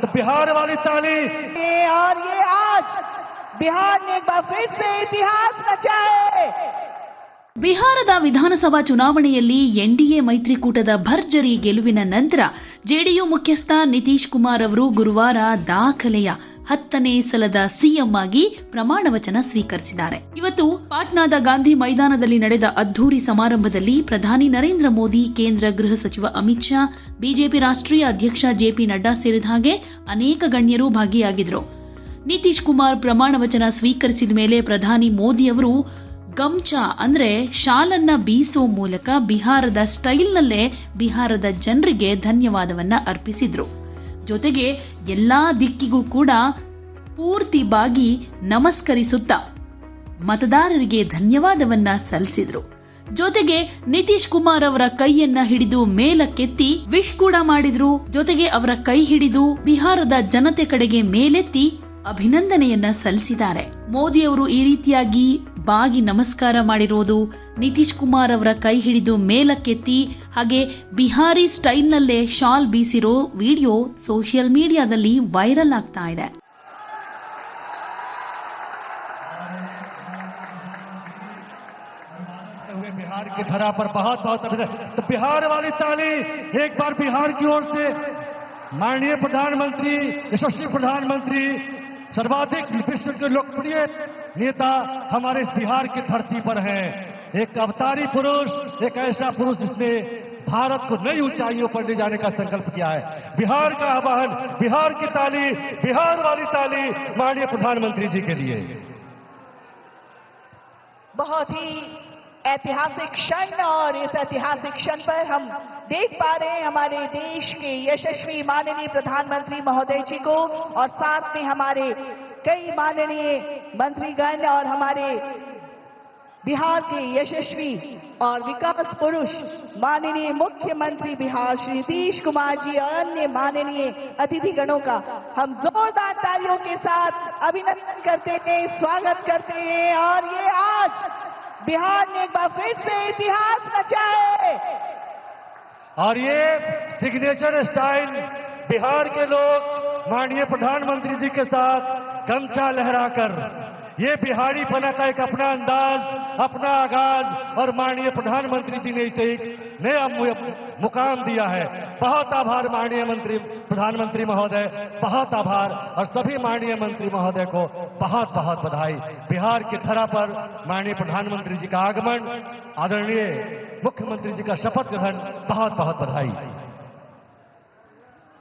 तो बिहार वाली ताली ये और ये आज बिहार ने एक बार फिर से इतिहास रचा है ಬಿಹಾರದ ವಿಧಾನಸಭಾ ಚುನಾವಣೆಯಲ್ಲಿ ಎನ್ಡಿಎ ಮೈತ್ರಿಕೂಟದ ಭರ್ಜರಿ ಗೆಲುವಿನ ನಂತರ ಜೆಡಿಯು ಮುಖ್ಯಸ್ಥ ನಿತೀಶ್ ಕುಮಾರ್ ಅವರು ಗುರುವಾರ ದಾಖಲೆಯ ಹತ್ತನೇ ಸಲದ ಸಿಎಂ ಆಗಿ ಪ್ರಮಾಣ ವಚನ ಸ್ವೀಕರಿಸಿದ್ದಾರೆ. ಇವತ್ತು ಪಾಟ್ನಾದ ಗಾಂಧಿ ಮೈದಾನದಲ್ಲಿ ನಡೆದ ಅದ್ದೂರಿ ಸಮಾರಂಭದಲ್ಲಿ ಪ್ರಧಾನಿ ನರೇಂದ್ರ ಮೋದಿ, ಕೇಂದ್ರ ಗೃಹ ಸಚಿವ ಅಮಿತ್ ಶಾ, ಬಿಜೆಪಿ ರಾಷ್ಟ್ರೀಯ ಅಧ್ಯಕ್ಷ ಜೆಪಿ ನಡ್ಡಾ ಸೇರಿದ ಹಾಗೆ ಅನೇಕ ಗಣ್ಯರು ಭಾಗಿಯಾಗಿದ್ದರು. ನಿತೀಶ್ ಕುಮಾರ್ ಪ್ರಮಾಣ ವಚನ ಸ್ವೀಕರಿಸಿದ ಮೇಲೆ ಪ್ರಧಾನಿ ಮೋದಿ ಅವರು ಗಮ್ಚಾ ಅಂದ್ರೆ ಶಾಲನ್ನ ಬೀಸೋ ಮೂಲಕ ಬಿಹಾರದ ಸ್ಟೈಲ್ನಲ್ಲೇ ಬಿಹಾರದ ಜನರಿಗೆ ಧನ್ಯವಾದವನ್ನ ಅರ್ಪಿಸಿದ್ರು. ಜೊತೆಗೆ ಎಲ್ಲ ದಿಕ್ಕಿಗೂ ಕೂಡ ಪೂರ್ತಿ ಬಾಗಿ ನಮಸ್ಕರಿಸುತ್ತಾ ಮತದಾರರಿಗೆ ಧನ್ಯವಾದವನ್ನ ಸಲ್ಲಿಸಿದ್ರು. ಜೊತೆಗೆ ನಿತೀಶ್ ಕುಮಾರ್ ಅವರ ಕೈಯನ್ನ ಹಿಡಿದು ಮೇಲಕ್ಕೆತ್ತಿ ವಿಶ್ ಕೂಡ ಮಾಡಿದ್ರು. ಜೊತೆಗೆ ಅವರ ಕೈ ಹಿಡಿದು ಬಿಹಾರದ ಜನತೆ ಕಡೆಗೆ ಮೇಲೆತ್ತಿ ಅಭಿನಂದನೆಯನ್ನ ಸಲ್ಲಿಸಿದ್ದಾರೆ. ಮೋದಿ ಅವರು ಈ ರೀತಿಯಾಗಿ ಬಾಗಿ ನಮಸ್ಕಾರ ಮಾಡಿರೋದು ನಿತೀಶ್ ಕುಮಾರ್ ಅವರ ಕೈ ಹಿಡಿದು ಮೇಲಕ್ಕೆತ್ತಿ ಹಾಗೆ ಬಿಹಾರಿ ಸ್ಟೈಲ್ನಲ್ಲೇ ಶಾಲ್ ಬೀಸಿರೋ ವಿಡಿಯೋ ಸೋಷಿಯಲ್ ಮೀಡಿಯಾದಲ್ಲಿ ವೈರಲ್ ಆಗ್ತಾ ಇದೆ हुए बिहार की धरा पर बहुत बहुत अभिनंदन तो बिहार वाली ताली एक बार बिहार की ओर से माननीय प्रधानमंत्री यशस्वी प्रधानमंत्री सर्वाधिक विश्व के लोकप्रिय नेता हमारे इस बिहार की धरती पर हैं। एक अवतारी पुरुष, एक ऐसा पुरुष जिसने भारत को नई ऊंचाइयों पर ले जाने का संकल्प किया है। बिहार का आह्वान बिहार की ताली, बिहार वाली ताली माननीय प्रधानमंत्री जी के लिए। बहुत ही ऐतिहासिक क्षण और इस ऐतिहासिक क्षण पर हम देख पा रहे हैं हमारे देश के यशस्वी माननीय प्रधानमंत्री महोदय जी को और साथ में हमारे कई माननीय मंत्रीगण और हमारे बिहार के यशस्वी और विकास पुरुष माननीय मुख्यमंत्री बिहार श्री नीतीश कुमार जी और अन्य माननीय अतिथिगणों का हम जोरदार तालियों के साथ अभिनंदन करते हैं, स्वागत करते हैं और ये आज बिहार ने एक बार फिर से इतिहास रचा है और ये सिग्नेचर स्टाइल बिहार के लोग माननीय प्रधानमंत्री जी के साथ गमछा लहराकर ये बिहारी पना का एक अपना अंदाज, अपना आगाज़ और माननीय प्रधानमंत्री जी ने इसे एक नया मुकाम दिया है। बहुत आभार माननीय मंत्री, प्रधानमंत्री महोदय, बहुत आभार। और सभी माननीय मंत्री महोदय को बहुत बहुत बधाई। बिहार की धरा पर माननीय प्रधानमंत्री जी का आगमन, आदरणीय मुख्यमंत्री जी का शपथ ग्रहण, बहुत बहुत बधाई।